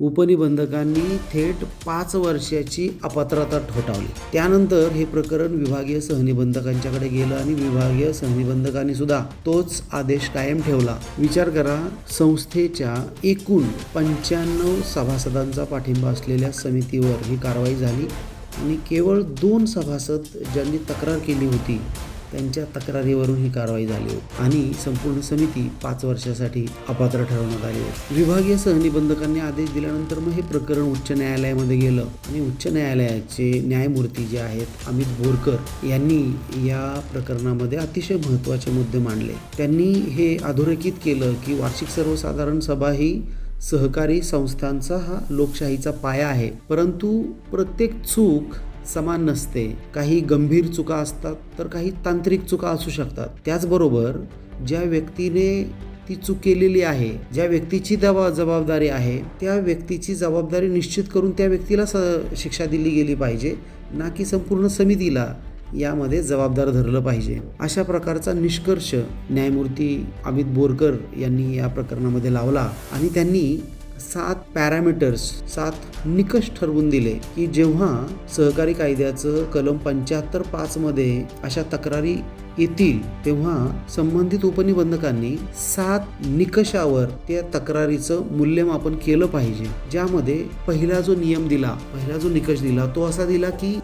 उपनिबंधकांनी थेट पाच वर्षाची अपात्रता ठोठावली. त्यानंतर हे प्रकरण विभागीय सहनिबंधकांच्याकडे गेलं आणि विभागीय सहनिबंधकांनी सुद्धा तोच आदेश कायम ठेवला. विचार करा संस्थेच्या एकूण पंच्याण्णव सभासदांचा पाठिंबा असलेल्या समितीवर ही कारवाई झाली आणि केवळ दोन सभासद ज्यांनी तक्रार केली होती त्यांच्या तक्रारीवरून ही कारवाई झाली होती आणि संपूर्ण समिती पाच वर्षासाठी अपात्र ठरवण्यात आली होती. विभागीय सहनिबंधकांनी आदेश दिल्यानंतर मग हे प्रकरण उच्च न्यायालयामध्ये गेलं आणि उच्च न्यायालयाचे न्यायमूर्ती जे आहेत अमित बोरकर यांनी या प्रकरणामध्ये अतिशय महत्त्वाचे मुद्दे मांडले. त्यांनी हे अधोरेखित केलं की वार्षिक सर्वसाधारण सभा ही सहकारी संस्थांचा हा लोकशाहीचा पाया आहे. परंतु प्रत्येक चूक समान नसते काही गंभीर चुका असतात तर काही तांत्रिक चुका असू शकतात. त्याचबरोबर ज्या व्यक्तीने ती चूक केलेली आहे ज्या व्यक्तीची दबा जबाबदारी आहे त्या व्यक्तीची जबाबदारी निश्चित करून त्या व्यक्तीला स शिक्षा दिली गेली पाहिजे ना की संपूर्ण समितीला यामध्ये जबाबदार धरलं पाहिजे. अशा प्रकारचा निष्कर्ष न्यायमूर्ती अमित बोरकर यांनी या प्रकरणामध्ये लावला आणि त्यांनी सात पॅरामीटर्स सात निकष ठरवून दिले की जेव्हा सहकारी कायद्याचं कलम पंच्याहत्तर पाचमध्ये अशा तक्रारी येतील तेव्हा संबंधित उपनिबंधकांनी सात निकषावर त्या तक्रारीचं मूल्यमापन केलं पाहिजे. ज्यामध्ये पहिला जो नियम दिला पहिला जो निकष दिला तो असा दिला की